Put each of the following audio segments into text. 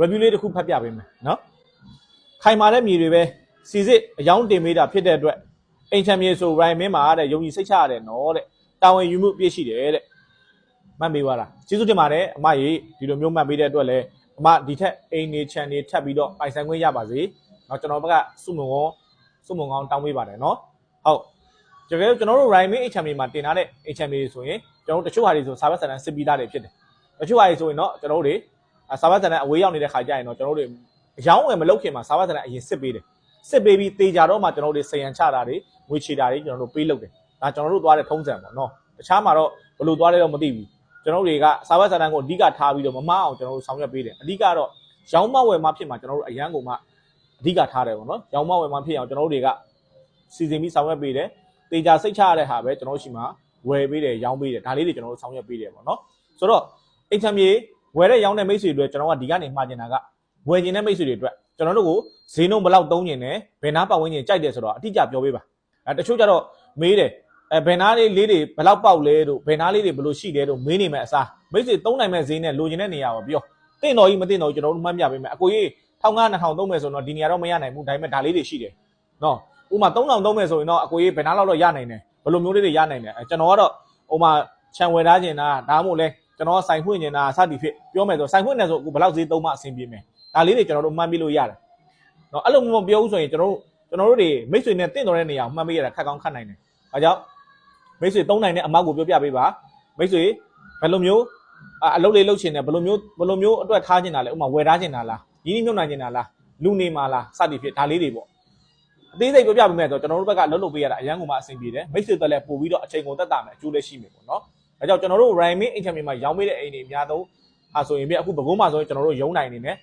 review လေးတစ်ခုဖတ်ပြပေးမယ်နော်ခိုင်မာတဲ့မြေတွေပဲစီစစ်အယောင်းတင်မေးတာဖြစ်တဲ့အတွက်အိမ်ချမ်းမြေဆို Ryan မင်းမှာတဲ့ယုံကြည်စိတ်ချရတယ်နော်တဲ့တာဝန်ယူမှုပြည့်ရှိတယ်တဲ့မှတ်ပေးသွားတာကျေးဇူးတင်ပါတယ်အမကြီးဒီလိုမျိုးမှတ်ပေးတဲ့အတွက်လည်းအမဒီထက်အိမ်နေချန်နေထပ်ပြီးတော့ပိုင်ဆိုင်ခွင့်ရပါစေနော်ကျွန်တော်ဘက်ကစုမုံကောစုမုံကောင်းတောင်းပေးပါတယ်နော်ဟုတ်တကယ်လို့ကျွန်တော်တို့ Ryan မင်းအိမ်ချမ်းမြေမှာတင်ထားတဲ့အိမ်ချမ်းမြေဆိုရင်ကျွန်တော်တို့တချို့ဟာတွေဆိုစာဘတ်ဆန်တန်စစ်ပြီးသားတွေဖြစ်တယ်တချို့ဟာတွေဆိုရင်တော့ကျွန်တော်တို့တွေ အာစာဘတ်တန်အဝေးရောက်နေတဲ့ခါကျရင်တော့ကျွန်တော်တို့တွေအယောင်းဝယ်မလုပ်ခင်မှာစာဘတ်တန်အရင်စစ်ပေးတယ်စစ်ပေးပြီးတေချာတော့မှကျွန်တော်တို့တွေစရန်ချတာတွေငွေချေတာတွေကျွန်တော်တို့ပေးလုပ်တယ်ဒါကျွန်တော်တို့သွားတဲ့ထုံးစံပေါ့နော်တခြားမှာတော့ဘယ်လိုသွားလဲတော့မသိဘူးကျွန်တော်တို့တွေကစာဘတ်တန်ကိုအဓိကထားပြီးတော့မမအောင်ကျွန်တော်တို့ဆောင်ရွက်ပေးတယ်အဓိကတော့ရောင်းမဝယ်မဖြစ်မှာကျွန်တော်တို့အရန်ကိုမှအဓိကထားတယ်ပေါ့နော်ရောင်းမဝယ်မဖြစ်အောင်ကျွန်တော်တို့တွေကစီစဉ်ပြီးဆောင်ရွက်ပေးတယ်တေချာစိတ်ချရတဲ့ဟာပဲကျွန်တော်တို့ရှိမှာဝယ်ပေးတယ်ရောင်းပေးတယ်ဒါလေးတွေကျွန်တော်တို့ဆောင်ရွက်ပေးတယ်ပေါ့နော်ဆိုတော့အိတ်ချမ်းမြေ ဝယ်တဲ့ရောင်းတဲ့မိတ်ဆွေတွေအတွက်ကျွန်တော်ကဒီကနေမှာကျင်တာကဝယ်ကျင်တဲ့မိတ်ဆွေတွေအတွက်ကျွန်တော်တို့ကိုဈေးနှုန်းဘယ်လောက်သုံးကျင်တယ်ဘယ်နာပတ်ဝန်းကျင်ကြိုက်တယ်ဆိုတော့အတိအကျပြောပေးပါအဲတချို့ကျတော့မေးတယ်အဲဘယ်နာလေးလေးတွေဘယ်လောက်ပေါက်လဲတို့ဘယ်နာလေးတွေဘယ်လိုရှိလဲတို့မေးနေမယ်အစားမိတ်ဆွေသုံးနိုင်မဲ့ဈေးနဲ့လိုချင်တဲ့နေရာကိုပြောတင့်တော်ကြီးမတင့်တော်ကြီးကျွန်တော်တို့မှတ်ပြပေးမယ်အကိုကြီး1500 2000သုံးမယ်ဆိုတော့ဒီနေရာတော့မရနိုင်ဘူးဒါပေမဲ့ဒါလေးတွေရှိတယ်နော်ဥမာ3000သုံးမယ်ဆိုရင်တော့အကိုကြီးဘယ်နာလောက်တော့ရနိုင်တယ်ဘယ်လိုမျိုးလေးတွေရနိုင်တယ်အဲကျွန်တော်ကတော့ဟိုမှာခြံဝယ်ထားခြင်းတာဒါမှမဟုတ်လဲ ကျွန်တော်ဆိုင်ဖွင့်နေတာစသည်ဖြစ်ပြောမယ်ဆိုဆိုင်ဖွင့်နေဆိုအခုဘယ်လောက်ဈေးသုံးမှအဆင်ပြေမယ်ဒါလေးတွေကျွန်တော်တို့မှန်းပြလို့ရတယ်เนาะအဲ့လိုမျိုးမပြောဘူးဆိုရင်ကျွန်တော်တို့ကျွန်တော်တို့တွေမိတ်ဆွေနဲ့တင့်တော်တဲ့နေရာကိုမှန်းပေးရတာခက်ကောင်းခက်နိုင်တယ်အဲကြောင့်မိတ်ဆွေသုံးနိုင်တဲ့အမောက်ကိုပြောပြပေးပါမိတ်ဆွေဘယ်လိုမျိုးအအလုပ်လေးလုပ်ချင်တယ်ဘယ်လိုမျိုးဘယ်လိုမျိုးအတွက်ထားချင်တာလဲဥပမာဝယ်ထားချင်တာလားရင်းနှီးမြှုပ်နှံချင်တာလားလူနေမှာလားစသည်ဖြစ်ဒါလေးတွေပေါ့အသေးစိတ်ပြောပြပေးမယ်ဆိုတော့ကျွန်တော်တို့ဘက်ကလှုပ်လုပ်ပေးရတာအရန်ကိုမှအဆင်ပြေတယ်မိတ်ဆွေတက်လည်းပို့ပြီးတော့အချိန်ကုန်သက်တာမယ်အကျိုးလည်းရှိမယ်ပေါ့နော် ဒါကြောင့်ကျွန်တော်တို့ Rhyming အိမ်ချမ်းမြေမှာရောင်းပေးတဲ့အိမ်တွေအများဆုံးဟာဆိုရင်ပြအခုဘကုန်းမှာဆိုရင်ကျွန်တော်တို့ရုံးနိုင်နေနဲ့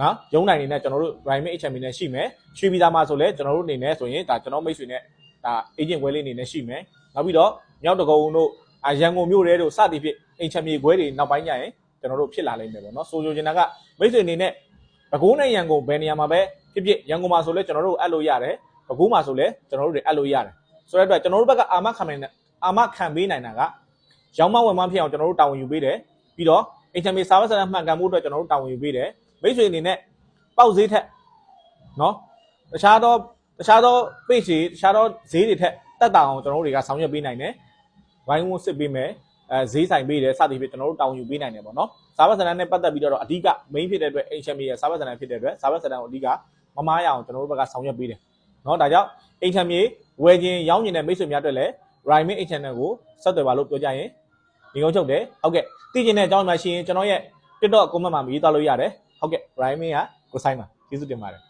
နော်ရုံးနိုင်နေနဲ့ကျွန်တော်တို့ Rhyming အိမ်ချမ်းမြေနဲ့ရှိမယ်ရွှေပြည်သားမှာဆိုလဲကျွန်တော်တို့အနေနဲ့ဆိုရင်ဒါကျွန်တော်မိတ်ဆွေနဲ့ဒါ agent ခွဲလေးအနေနဲ့ရှိမယ်နောက်ပြီးတော့မြောက်တကုံတို့အာရန်ကုန်မြို့တဲတို့စသည်ဖြင့်အိမ်ချမ်းမြေခွဲတွေနောက်ပိုင်းကျရင်ကျွန်တော်တို့ဖြစ်လာလိမ့်မယ်ပေါ့နော်ဆိုလိုချင်တာကမိတ်ဆွေအနေနဲ့ဘကုန်းနဲ့ရန်ကုန်ဘယ်နေရာမှာပဲဖြစ်ဖြစ်ရန်ကုန်မှာဆိုလဲကျွန်တော်တို့အပ်လို့ရတယ်ဘကုန်းမှာဆိုလဲကျွန်တော်တို့တွေအပ်လို့ရတယ်ဆိုတဲ့အတွက်ကျွန်တော်တို့ဘက်ကအာမခံနိုင်အာမခံပေးနိုင်တာက ရောင်းမဝယ်မဖြစ်အောင်ကျွန်တော်တို့တာဝန်ယူပေးတယ်ပြီးတော့ HMA service center မှန်ကန်မှုအတွက်ကျွန်တော်တို့တာဝန်ယူပေးတယ်မိတ်ဆွေအနေနဲ့ပေါက်ဈေးထက်နော်တခြားသောတခြားသော page တွေတခြားသောဈေးတွေထက်တက်တာအောင်ကျွန်တော်တို့တွေကဆောင်ရွက်ပေးနိုင်တယ်ဝိုင်းဝန်းစစ်ပေးမယ်အဲဈေးဆိုင်ပေးတယ်စသည်ဖြင့်ကျွန်တော်တို့တာဝန်ယူပေးနိုင်တယ်ပေါ့နော် service center နဲ့ပတ်သက်ပြီးတော့အဓိက main ဖြစ်တဲ့အတွက် HMA ရဲ့ service center ဖြစ်တဲ့အတွက် service center ကိုအဓိကမမားရအောင်ကျွန်တော်တို့ဘက်ကဆောင်ရွက်ပေးတယ်နော်ဒါကြောင့် HMA ဝယ်ခြင်းရောင်းခြင်းနဲ့မိတ်ဆွေများအတွက်လည်း Rhyming Channel ကိုဆက်သွယ်ပါလို့ပြောကြရင် ဒီကုန်းချုပ်တယ်ဟုတ်ကဲ့သိကျင်တဲ့အကြောင်းမှရှိရင်ကျွန်တော်ရဲ့ TikTok comment မှာရေးသားလို့ရတယ်ဟုတ်ကဲ့ Rhyme ကကိုဆိုင်ပါကျေးဇူးတင်ပါတယ်